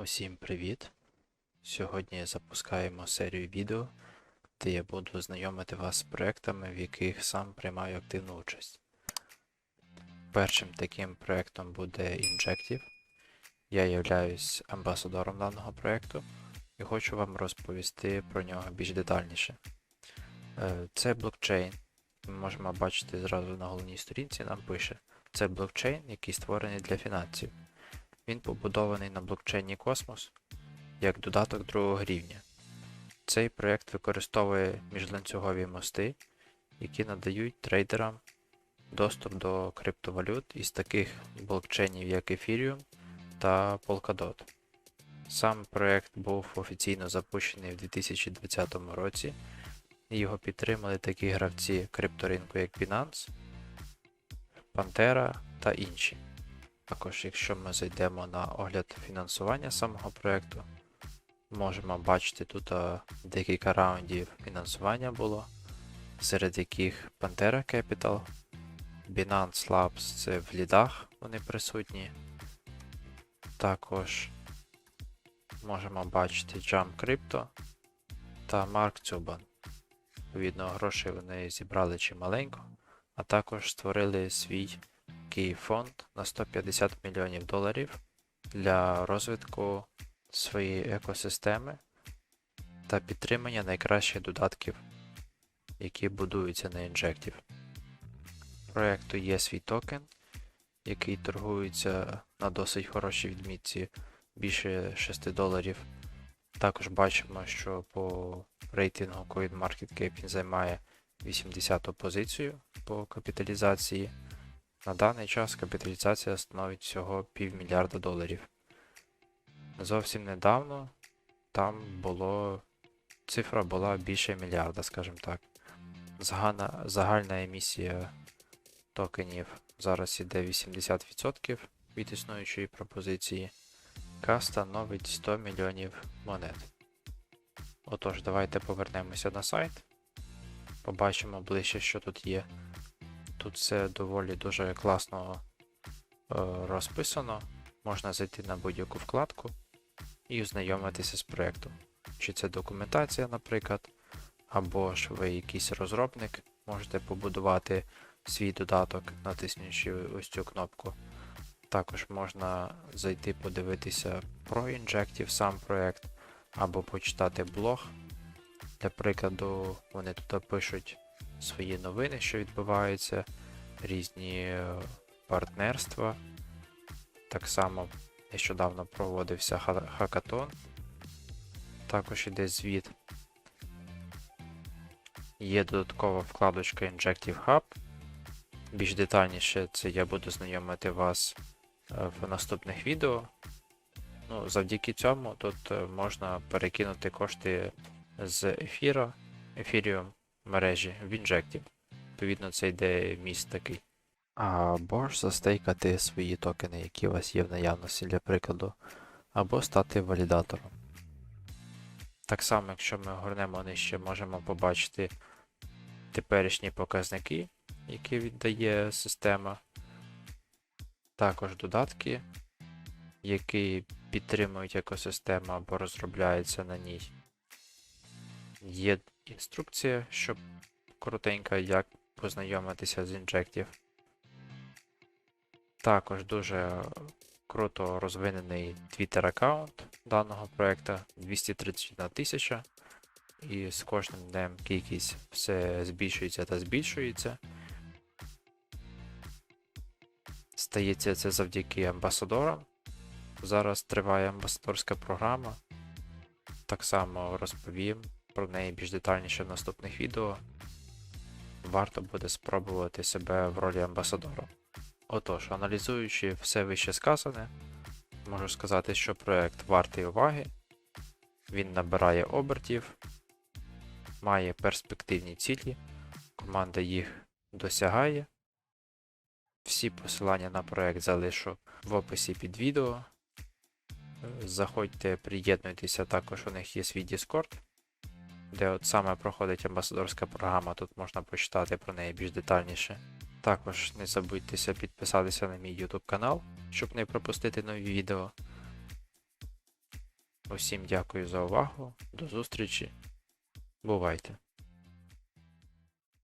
Усім привіт! Сьогодні запускаємо серію відео, де я буду знайомити вас з проектами, в яких сам приймаю активну участь. Першим таким проектом буде Injective. Я являюсь амбасадором даного проекту і хочу вам розповісти про нього більш детальніше. Е, Це блокчейн. Ми можемо бачити зразу на головній сторінці, нам пише: це блокчейн, який створений для фінансів. Він побудований на блокчейні Космос як додаток другого рівня. Цей проєкт використовує міжланцюгові мости, які надають трейдерам доступ до криптовалют із таких блокчейнів, як Ethereum та Polkadot. Сам проєкт був офіційно запущений в 2020 році, і його підтримали такі гравці крипторинку, як Binance, Pantera та інші. Також, якщо ми зайдемо на огляд фінансування самого проєкту, можемо бачити тут декілька раундів фінансування було, серед яких Pantera Capital, Binance Labs це в лідах вони присутні. Також можемо бачити Jump Crypto та Mark Cuban. Відповідно, грошей вони зібрали чималенько, а також створили свій такий фонд на 150 мільйонів доларів для розвитку своєї екосистеми та підтримання найкращих додатків, які будуються на Injective. Проекту є свій токен, який торгується на досить хорошій відмітці більше 6 доларів. Також бачимо, що по рейтингу CoinMarketCap він займає 80-ту позицію по капіталізації. На даний час капіталізація становить всього півмільярда доларів. Зовсім недавно там було цифра була більше мільярда, скажімо так. Загальна, загальна емісія токенів зараз іде 80% від існуючої пропозиції, яка становить 100 мільйонів монет. Отож, давайте повернемося на сайт. Побачимо ближче, що тут є. Тут все доволі дуже класно е, розписано. Можна зайти на будь-яку вкладку і ознайомитися з проєктом. Чи це документація, наприклад, або ж ви якийсь розробник, можете побудувати свій додаток, натиснувши ось цю кнопку. Також можна зайти подивитися про Injective сам проєкт, або почитати блог. Для прикладу, вони тут пишуть свої новини, що відбуваються, різні е, партнерства. Так само нещодавно проводився ха- хакатон. Також іде звіт. Є додаткова вкладочка Injective Hub. Більш детальніше це я буду знайомити вас е, в наступних відео. Ну, завдяки цьому тут е, можна перекинути кошти з ефіра, Ethereum мережі в Injective. Відповідно, це йде міст такий. Або ж застейкати свої токени, які у вас є в наявності для прикладу, або стати валідатором. Так само, якщо ми горнемо нижче, можемо побачити теперішні показники, які віддає система. Також додатки, які підтримують екосистему або розробляються на ній. Є інструкція, щоб коротенька, як познайомитися з Injective. Також дуже круто розвинений Twitter аккаунт даного проекту 231 тисяча. І з кожним днем кількість все збільшується та збільшується. Стається це завдяки амбасадорам. Зараз триває амбасадорська програма. Так само розповім про неї більш детальніше в наступних відео. Варто буде спробувати себе в ролі амбасадора. Отож, аналізуючи все вище сказане, можу сказати, що проект вартий уваги, він набирає обертів, має перспективні цілі, команда їх досягає. Всі посилання на проект залишу в описі під відео. Заходьте, приєднуйтеся, також у них є свій Discord, де от саме проходить амбасадорська програма, тут можна почитати про неї більш детальніше. Також не забудьтеся підписатися на мій YouTube канал, щоб не пропустити нові відео. Усім дякую за увагу. До зустрічі. Бувайте!